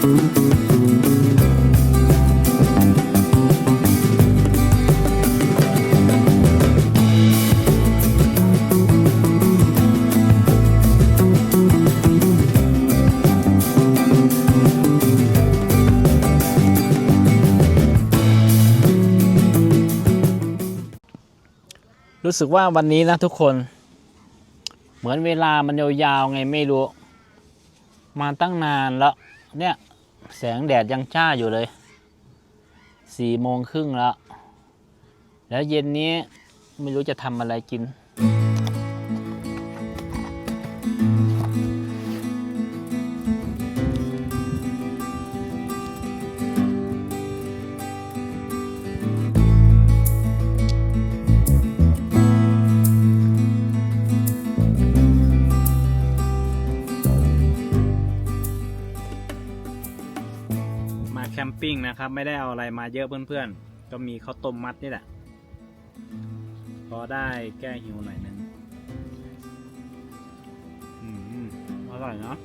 รู้สึกว่าวันนี้นะทุกคน เหมือนเวลามันยาวๆไงไม่รู้ มาตั้งนานแล้ว เนี่ย แสงแดดยังจ้าอยู่เลยสี่โมงครึ่งแล้ว แล้วเย็นนี้ไม่รู้จะทำอะไรกิน นะครับ ไม่ได้เอาอะไรมาเยอะเพื่อนๆ ก็มีข้าวต้มมัดนี่แหละพอได้แก้หิวหน่อยนึงอืมอร่อยเนาะ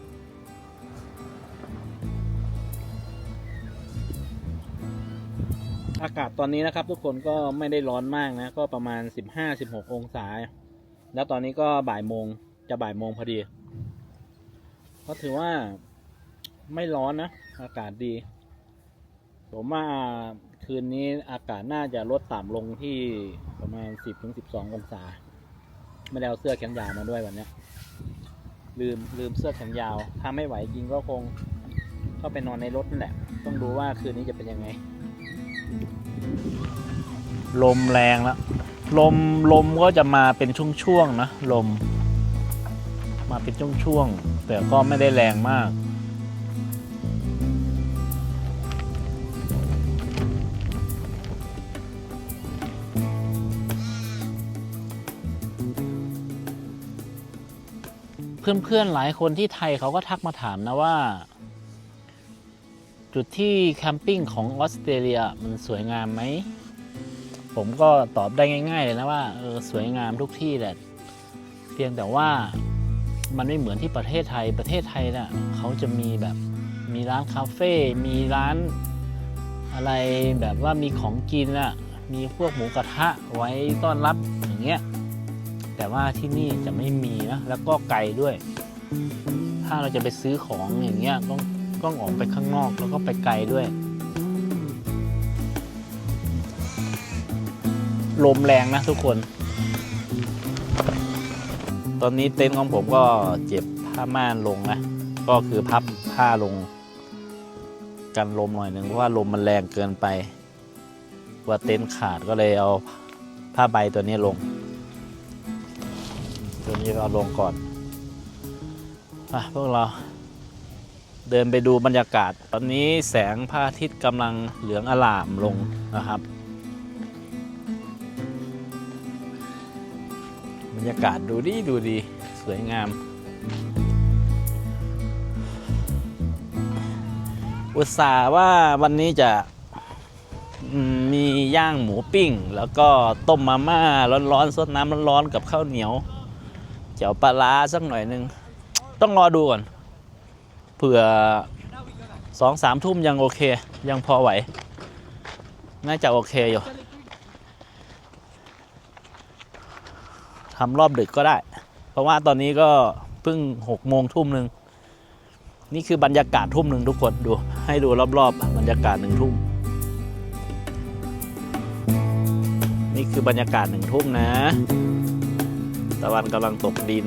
อากาศตอนนี้นะครับ ทุกคนก็ไม่ได้ร้อนมากนะ ก็ประมาณ 15-16 องศา แล้วตอนนี้ก็บ่ายโมงจะบ่ายโมงพอดี ก็ถือว่าไม่ร้อนนะ อากาศดี ผมว่าคืนนี้อากาศน่าจะลดต่ำลงที่ประมาณ 10-12 องศา ไม่ได้เอาเสื้อแขนยาวมาด้วยวันนี้ลืมลืมเสื้อแขนยาวถ้าไม่ไหวจริงก็คงเข้าไปนอนในรถนั่นแหละ ต้องดูว่าคืนนี้จะเป็นยังไง ลมแรงแล้วลมลมก็จะมาเป็นช่วงๆนะลม มาเป็นช่วงๆแต่ก็ไม่ได้แรงมาก เพื่อนๆหลายคนที่ไทยเขาก็ทักมาถามนะว่า จุดที่แคมปิ้งของออสเตรเลียมันสวยงามไหม ผมก็ตอบได้ง่าย ๆ เลยนะว่าเออสวยงามทุกที่แหละ เพียงแต่ว่ามันไม่เหมือนที่ประเทศไทยประเทศไทยน่ะเขาจะมีแบบมีร้านคาเฟ่มีร้านอะไรแบบว่ามีของกินอะมีพวกหมูกระทะไว้ต้อนรับอย่างเงี้ย แต่ว่าที่นี่จะไม่มีนะ แล้วก็ไกลด้วย ถ้าเราจะไปซื้อของอย่างเงี้ยต้องต้องออกไปข้างนอกแล้วก็ไปไกลด้วย ลมแรงนะทุกคน ตอนนี้เต็นท์ของผมก็เจ็บผ้าม่านลงนะ ก็คือพับผ้าลง กันลมหน่อยหนึ่งเพราะว่าลมมันแรงเกินไป ว่าเต็นท์ขาดก็เลยเอาผ้าใบตัวนี้ลง ตัวนี้เราลงก่อนอะพวกเราเดินไปดูบรรยากาศ ตอนนี้แสงพระอาทิตย์กำลังเหลืองอลามลงนะครับ บรรยากาศดูดีดูดีสวยงาม อุตส่าห์ว่าวันนี้จะมมีย่างหมูปิ้ง แล้วก็ต้มมาม่าร้อนๆซดน้ำร้อนๆกับข้าวเหนียว เจียวปลาร้าสักหน่อยหนึง ต้องรอดูก่อนเผื่อสองสามทุ่มยังโอเค ยังพอไหว น่าจะโอเคอยู่ทำรอบดึกก็ได้ เพราะว่าตอนนี้ก็เพิ่งหกโมงทุ่มหนึ่งนี่คือบรรยากาศทุ่มหนึ่งทุกคนดู ให้ดูรอบๆ บรรยากาศหนึ่งทุ่ม นี่คือบรรยากาศหนึ่งทุ่มนะ ตะวันกำลังตกดิน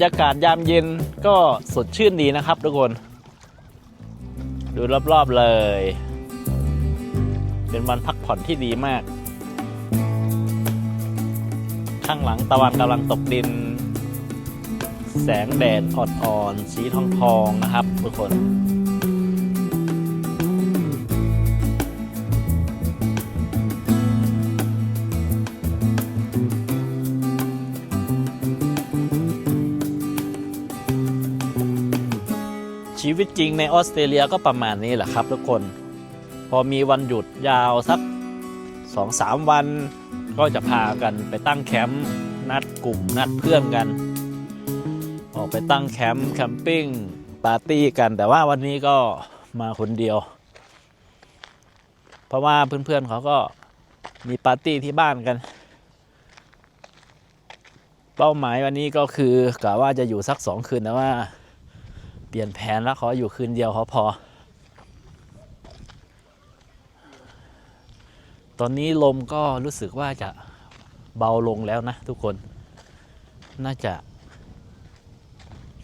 รยากาศยามเย็นก็สดชื่นดีนะครับทุกคน ดูรอบๆเลย เป็นวันพักผ่อนที่ดีมาก ข้างหลังตะวันกำลังตกดิน แสงแดดอ่อนๆสีทองทองๆนะครับทุกคน ชีวิตจริงในออสเตรเลียก็ประมาณนี้แหละครับทุกคน พอมีวันหยุดยาวสักสองสามวัน ก็จะพากันไปตั้งแคมป์นัดกลุ่มนัดเพื่อนกัน ออกไปตั้งแคมป์แคมปิ้งปาร์ตี้กัน แต่ว่าวันนี้ก็มาคนเดียว เพราะว่าเพื่อนๆเขาก็มีปาร์ตี้ที่บ้านกัน เป้าหมายวันนี้ก็คือกะว่าจะอยู่สักสองคืนแต่ว่า เปลี่ยนแผนแล้วขออยู่คืนเดียวเขาพอ ตอนนี้ลมก็รู้สึกว่าจะเบาลงแล้วนะทุกคน น่าจะ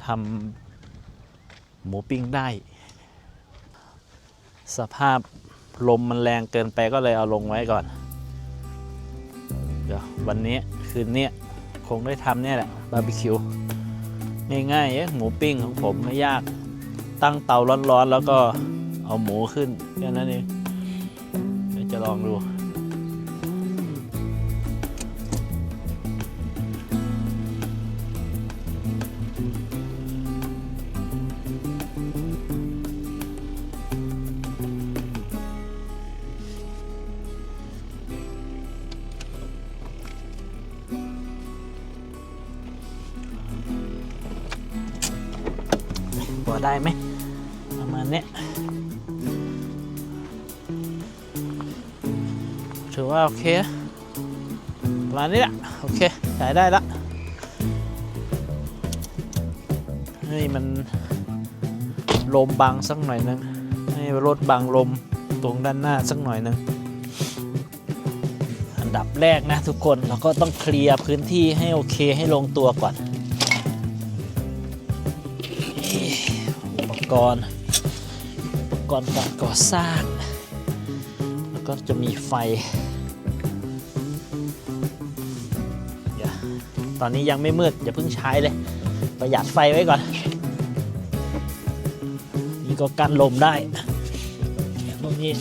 ทำหมูปิ้งได้ สภาพลมมันแรงเกินไปก็เลยเอาลงไว้ก่อน เดี๋ยววันนี้คืนนี้คงได้ทำเนี่ยแหละบาร์บีคิว ง่ายๆเองหมูปิ้งของผมไม่ยาก ตั้งเตาร้อนๆ แล้วก็เอาหมูขึ้นแค่นั้นเองเดี๋ยวจะลองดู ได้ไหมประมาณนี้ถือว่าโอเคประมาณนี้แหละโอเคใช้ได้ละนี่มันลมบังสักหน่อยนึงให้รถบังลมตรงด้านหน้าสักหน่อยนึงอันดับแรกนะทุกคนเราก็ต้องเคลียร์พื้นที่ให้โอเคให้ลงตัวก่อน รณ์อุปกรณ์การก่อสร้าง แล้วก็จะมีไฟ ตอนนี้ยังไม่มืดอย่าเพิ่งใช้เลย ประหยัดไฟไว้ก่อน นี่ก็กันลมได้ตรงนี้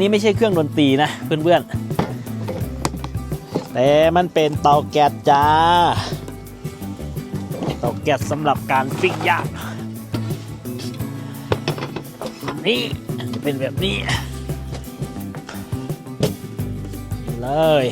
นี้ไม่ใช่เครื่องดนตรีนะ เพื่อนๆ แต่มันเป็นเตาแก๊สจ้า เตาแก๊สสำหรับการปิ้งย่างนี่จะเป็นแบบนี้เลย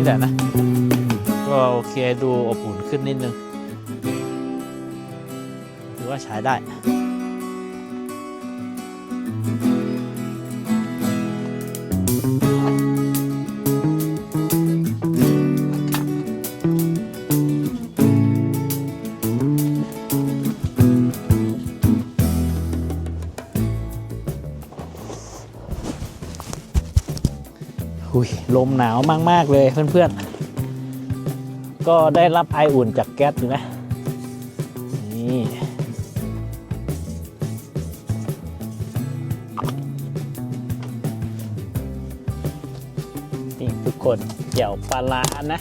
นี่แหละนะ ก็โอเคดูอบอุ่นขึ้นนิดนึงถือว่าใช้ได้ มาวมาก ๆ เลยเพื่อนๆ ก็ได้รับไออุ่นจากแก๊สอยู่นะ นี่ นี่ทุกคนเจียวปลาร้านะ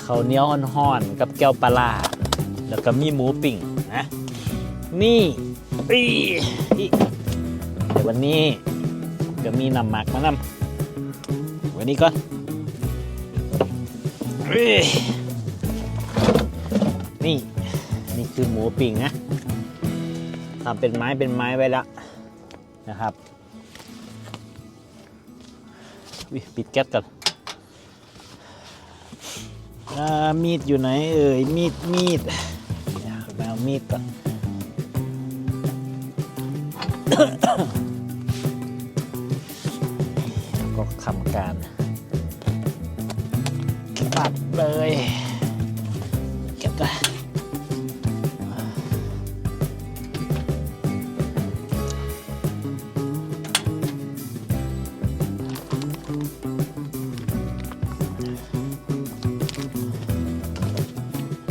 เขาเนี้ยวห่อนๆกับแก้วปลาร้าแล้วก็มีหมูปิ่งนะ นี่อีวันนี้จะมีน้ำหมักมานำ วันนี้ก่อนอีนี่นี่คือหมูปิ่งนะทำเป็นไม้เป็นไม้ไว้แล้วนะครับปิดแก๊สก่อนอามีดอยู่ไหนเอ่ยมีดมีดเดี๋ยวไปเอามีดก่อน ทำการปัดเลยเก็บได้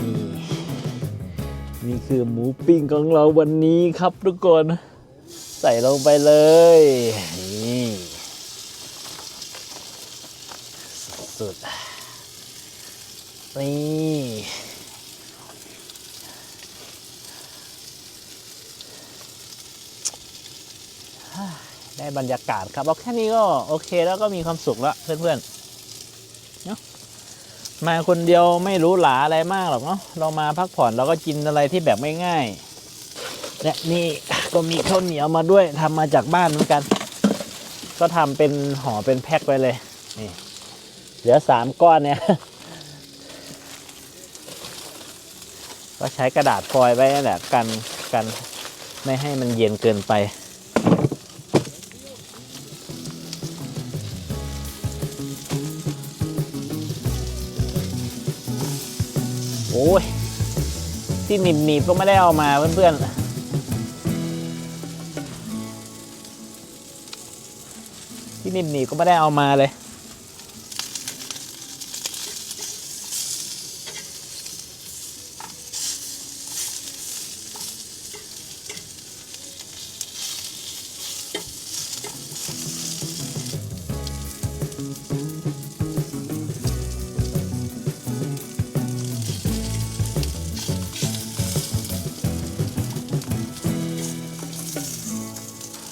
นี่นี่คือหมูปิ้งของเราวันนี้ครับทุกคน ใส่ลงไปเลย นี่ สุดๆนี่ได้ บรรยากาศครับเอาแค่นี้ก็โอเคแล้วก็มีความสุขแล้วเพื่อนๆเนาะมาคนเดียวไม่รู้หลาอะไรมากหรอกเนาะเรามาพักผ่อนเราก็กินอะไรที่แบบไม่ง่ายและนี่ก็มีข้าวเหนียวมาด้วยทำมาจากบ้านเหมือนกัน ก็ทำเป็นห่อเป็นแพ็คไว้เลยนี่เหลือสามก้อนเนี่ยก็ใช้กระดาษฟอยล์ไว้แหละกันกันไม่ให้มันเย็นเกินไป โอ้ยที่หนีบหนีบๆก็ไม่ได้เอามาเพื่อนๆที่หนีบหนีบๆก็ไม่ได้เอามาเลย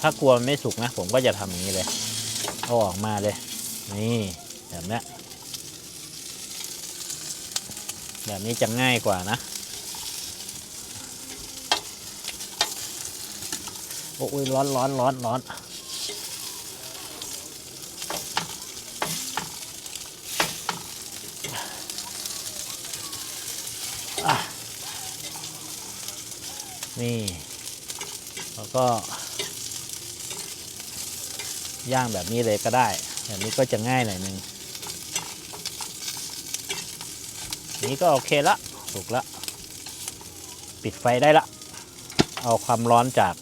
ถ้ากลัวมันไม่สุกนะ ผมก็จะทำอย่างนี้เลยเอาออกมาเลย นี่แบบนี้แบบนี้จะง่ายกว่านะ โอ้ยร้อนร้อนร้อนร้อนนี่ แล้วก็ ย่างแบบนี้เลยก็ได้ แบบนี้ก็จะง่ายหน่อยนึงนี้ก็โอเคละสุกละ ปิดไฟได้ละ เอาความร้อนจาก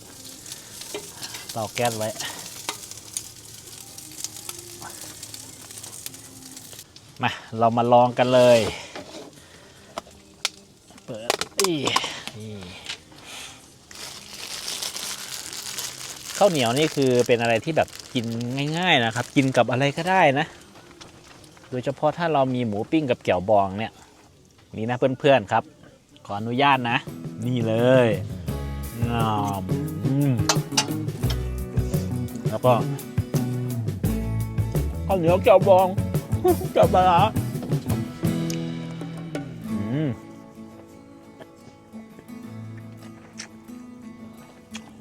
เตาแก๊สไว้ มา เรามาลองกันเลย เปิดอีนี่ข้าวเหนียวนี่คือเป็นอะไรที่แบบ กินง่าย ๆนะครับ กินกับอะไรก็ได้นะ โดยเฉพาะถ้าเรามีหมูปิ้งกับเกี่ยวบองเนี่ยนี่นะเพื่อนๆครับ ขออนุญาตนะ นี่เลยงามอืมแล้วก็ข้าวเหนียวเกี่ยวบองกับปลาร้าอืม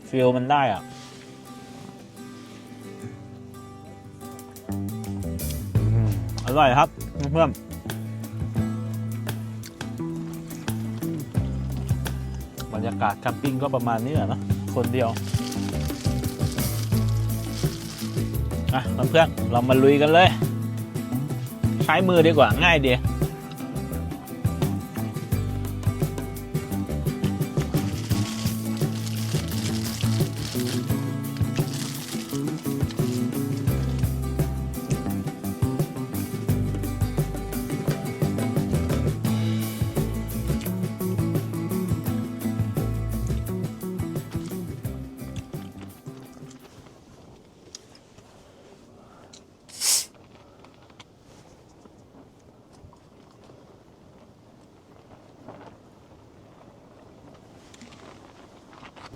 ฟิลมันได้อะ อร่อยครับเพื่อนบรรยากาศแคมปิ้งก็ประมาณนี้แหละนะคนเดียวอะเพื่อนๆเรามาลุยกันเลย ใช้มือดีกว่าง่ายดี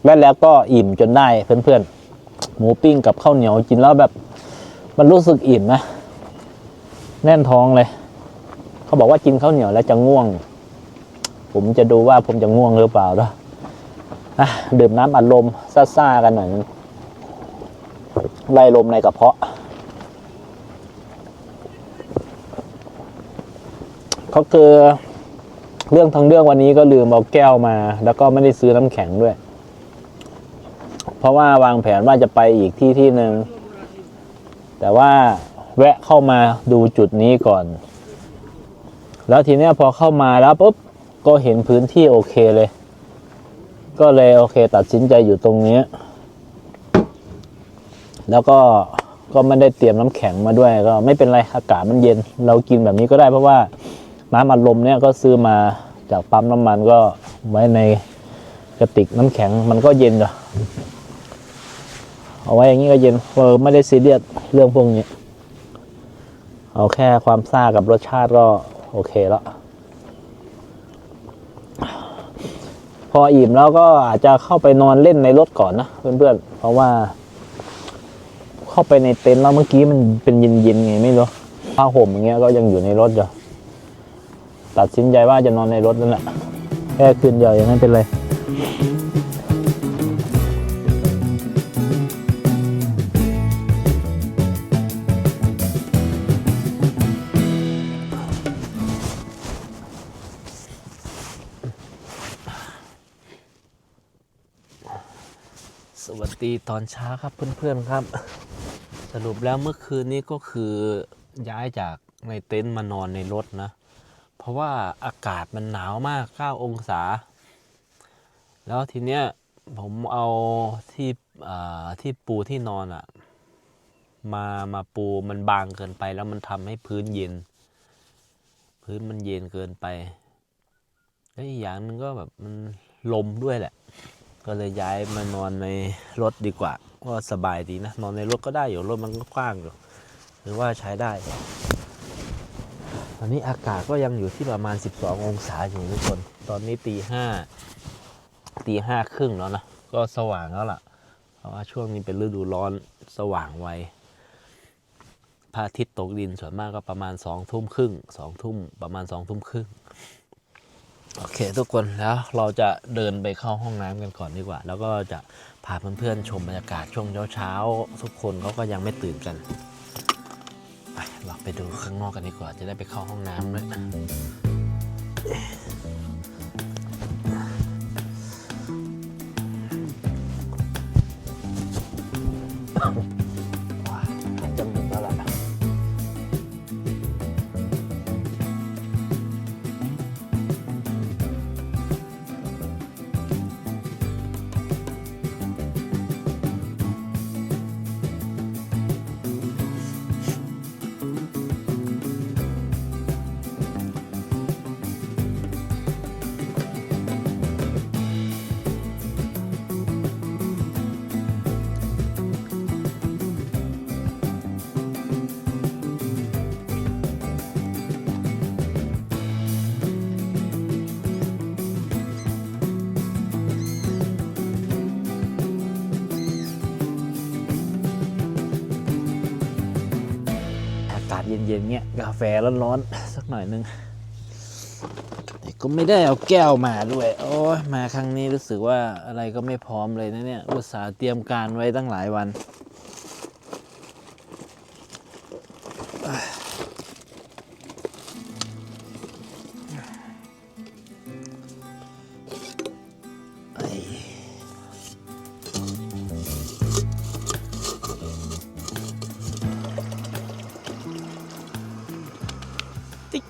และแล้วก็อิ่มจนได้เพื่อนๆ หมูปิ้งกับข้าวเหนียวกินแล้วแบบ มันรู้สึกอิ่มนะ แน่นท้องเลย เขาบอกว่ากินข้าวเหนียวแล้วจะง่วง ผมจะดูว่าผมจะง่วงหรือเปล่าด้วยดื่มน้ำอัดลมซ่าๆกันหน่อยไล่ลมในกระเพาะเขาคือเรื่องทั้งเรื่องวันนี้ก็ลืมเอาแก้วมา แล้วก็ไม่ได้ซื้อน้ำแข็งด้วย เพราะว่าวางแผนว่าจะไปอีกที่ที่หนึ่งแต่ว่าแวะเข้ามาดูจุดนี้ก่อน แล้วทีเนี้ยพอเข้ามาแล้วปุ๊บก็เห็นพื้นที่โอเคเลย ก็เลยโอเค ตัดสินใจอยู่ตรงนี้ แล้วก็ก็ไม่ได้เตรียมน้ำแข็งมาด้วยก็ไม่เป็นไรอากาศมันเย็น เรากินแบบนี้ก็ได้เพราะว่าน้ำอัดลมเนี่ยก็ซื้อมาจากปั๊มน้ำมันก็ไว้ในกระติกน้ำแข็งมันก็เย็นจ้ะ เอาไว้อย่างนี้ก็เย็นเออไม่ได้ซีเรียสเรื่องพวกนี้ เอาแค่ความซ่ากับรสชาติก็โอเคแล้วพออิ่มแล้วก็อาจจะเข้าไปนอนเล่นในรถก่อนนะเพื่อนๆ เพราะว่า เข้าไปในเต็นท์แล้วเมื่อกี้มันเป็นเย็นๆไงไม่รู้ผ้าห่มอย่างเงี้ยก็ยังอยู่ในรถอยู่ตัดสินใจว่าจะนอนในรถนั่นแหละแค่คืนเดียวยังไม่เป็นไร สวัสดีตอนเช้าครับเพื่อนๆครับ สรุปแล้วเมื่อคืนนี้ก็คือย้ายจากในเต็นท์มานอนในรถนะ เพราะว่าอากาศมันหนาวมาก 9 องศา แล้วทีเนี้ยผมเอาที่ที่ปูที่นอนอะมามาปูมันบางเกินไปแล้วมันทำให้พื้นเย็น พื้นมันเย็นเกินไปแล้วอีกอย่างนึงก็แบบมันลมด้วยแหละ ก็เลยย้ายมานอนในรถดีกว่า ก็สบายดีนะ นอนในรถก็ได้อยู่รถมันก็กว้างอยู่ หรือว่าใช้ได้ ตอนนี้อากาศก็ยังอยู่ที่ประมาณ 12 องศาอยู่ทุกคน ตอนนี้ตีห้าตีห้าครึ่งแล้วนะ ก็สว่างแล้วล่ะ เพราะว่าช่วงนี้เป็นฤดูร้อนสว่างไว พระอาทิตย์ตกดินส่วนมากก็ประมาณสองทุ่มครึ่งสองทุ่มประมาณสองทุ่มครึ่งโอเค ทุกคนแล้วเราจะเดินไปเข้าห้องน้ำกันก่อนดีกว่า แล้วก็จะพาเพื่อนๆชมบรรยากาศช่วงเช้าๆทุกคนเขาก็ยังไม่ตื่นกันไปเราไปดูข้างนอกกันดีกว่า จะได้ไปเข้าห้องน้ำด้วยว้ ย็นๆเงี้ยกาแฟร้อนๆสักหน่อยนึงแต่ก็ไม่ได้เอาแก้วมาด้วย โอ้ยมาครั้งนี้รู้สึกว่าอะไรก็ไม่พร้อมเลยนะเนี่ยอุตส่าห์เตรียมการไว้ตั้งหลายวัน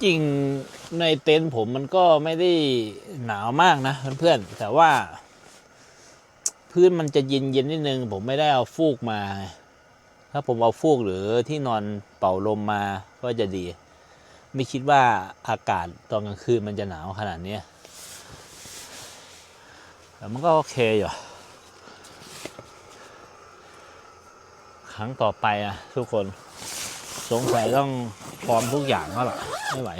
จริงในเต็นท์ผมมันก็ไม่ได้หนาวมากนะเพื่อนๆแต่ว่า พื้นมันจะเย็นเย็นๆนิดนึง ผมไม่ได้เอาฟูกมา ถ้าผมเอาฟูกหรือที่นอนเป่าลมมาก็จะดี ไม่คิดว่าอากาศตอนกลางคืนมันจะหนาวขนาดนี้แต่มันก็โอเคอยู่ครั้งต่อไปอะทุกคน สงสัยต้องพร้อมทุกอย่างแล้วล่ะไม่ไหว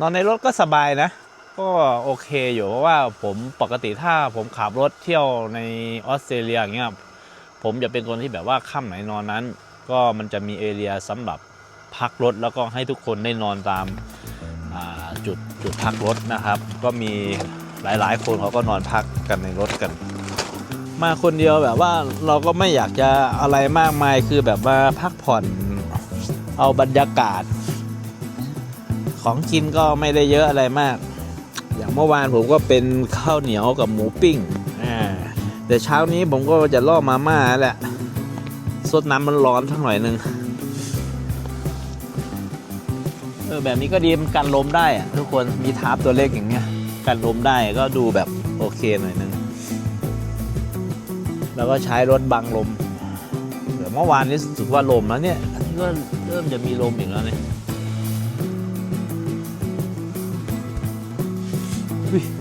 นอนในรถก็สบายนะ ก็โอเคอยู่เพราะว่าผมปกติถ้าผมขับรถเที่ยวในออสเตรเลียอย่างเงี้ยผมจะเป็นคนที่แบบว่าค่ำไหนนอนนั้น ก็มันจะมีเอเรียสำหรับพักรถแล้วก็ให้ทุกคนได้นอนตามาจุดจุดพักรถนะครับ ก็มีหลายๆ คนเขาก็นอนพักกันในรถกัน มาคนเดียวแบบว่าเราก็ไม่อยากจะอะไรมากมายคือแบบว่าพักผ่อน เอาบรรยากาศ ของกินก็ไม่ได้เยอะอะไรมาก อย่างเมื่อวานผมก็เป็นข้าวเหนียวกับหมูปิ้งแต่เช้านี้ผมก็จะล่อมาม่าแหละสดน้ำมันร้อนสักหน่อยหนึ่งเออแบบนี้ก็ดีมันกันลมได้อะทุกคนมีทาร์ปตัวเล็กอย่างเงี้ยกันลมได้ก็ดูแบบโอเคหน่อยหนึง แล้วก็ใช้รถบังลม เดี๋ยวเมื่อวานนี้รู้สึกว่าลมแล้วเนี่ยอันนี้ก็เริ่มจะมีลมอีกแล้วเนี่ย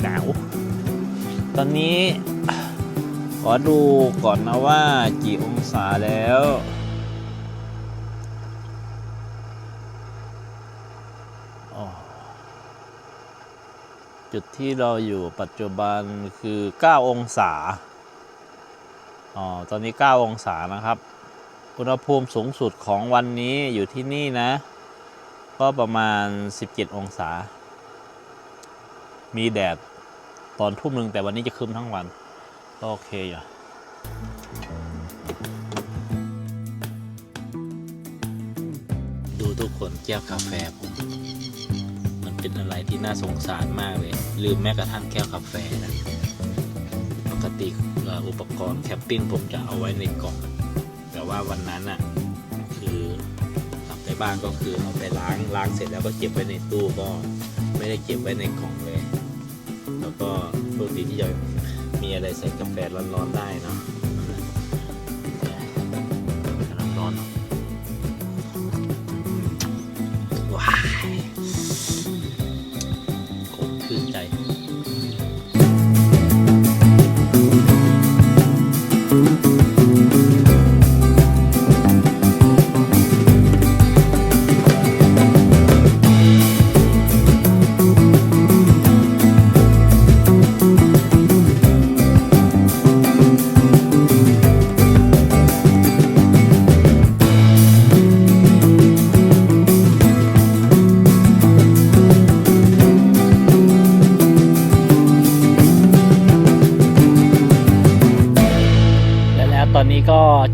หนาว ตอนนี้ ขอดูก่อนนะว่ากี่องศาแล้วจุดที่เราอยู่ปัจจุบันคือ 9 องศา อ๋อตอนนี้ 9 องศานะครับ อุณหภูมิสูงสุดของวันนี้อยู่ที่นี่นะ ก็ประมาณ 17 องศา มีแดดตอนทุ่มหนึ่งแต่วันนี้จะครึ้มทั้งวัน โอเคอยู่ดูทุกคนแก้วกาแฟผมมันเป็นอะไรที่น่าสงสารมากเลย ลืมแม้กระทั่งแก้วกาแฟนะ ปกติ อุปกรณ์แคมปิ้งผมจะเอาไว้ในกล่อง แต่ว่าวันนั้นอะคือกลับไปบ้านก็คือเอาไปล้างล้างเสร็จแล้วก็เก็บไว้ในตู้ก็ไม่ได้เก็บไว้ในกล่องเลย แล้วก็โชคดีที่จะมีอะไรใส่กาแฟร้อนๆได้เนาะ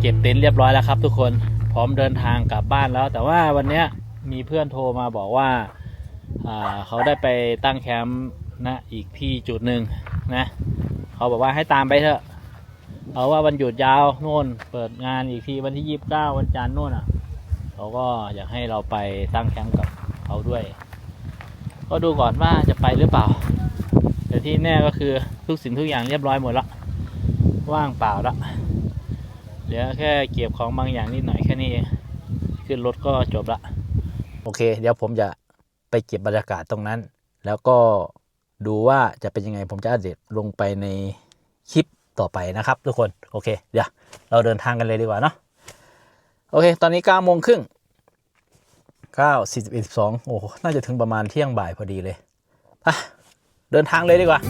ก็เก็บเต็นท์เรียบร้อยแล้วครับทุกคนพร้อมเดินทางกลับบ้านแล้ว แต่ว่าวันนี้มีเพื่อนโทรมาบอกว่าเขาได้ไปตั้งแคมป์นะอีกที่จุดหนึ่งนะเขาบอกว่าให้ตามไปเถอะเพราะว่าวันหยุดยาวโน่นเปิดงานอีกทีวันที่ยี่สิบเก้าวันจันทร์โน่นอะเขาก็อยากให้เราไปตั้งแคมป์กับเขาด้วย ก็ดูก่อนว่าจะไปหรือเปล่า แต่ที่แน่ก็คือทุกสิ่งทุกอย่างเรียบร้อยหมดแล้วว่างเปล่าละ เหลือแค่เก็บของบางอย่างนิดหน่อยแค่นี้เองขึ้นรถก็จบละ โอเค เดี๋ยวผมจะไปเก็บบรรยากาศตรงนั้น แล้วก็ดูว่าจะเป็นยังไงผมจะอัปเดตลงไปในคลิปต่อไปนะครับทุกคนโอเคเดี๋ยวเราเดินทางกันเลยดีกว่าเนาะโอเค ตอนนี้9ก้าโมงครึ่งเก้าสี่สิบเอ็ดสองโอ้โหน่าจะถึงประมาณเที่ยงบ่ายพอดีเลยไปเดินทางเลยดีกว่า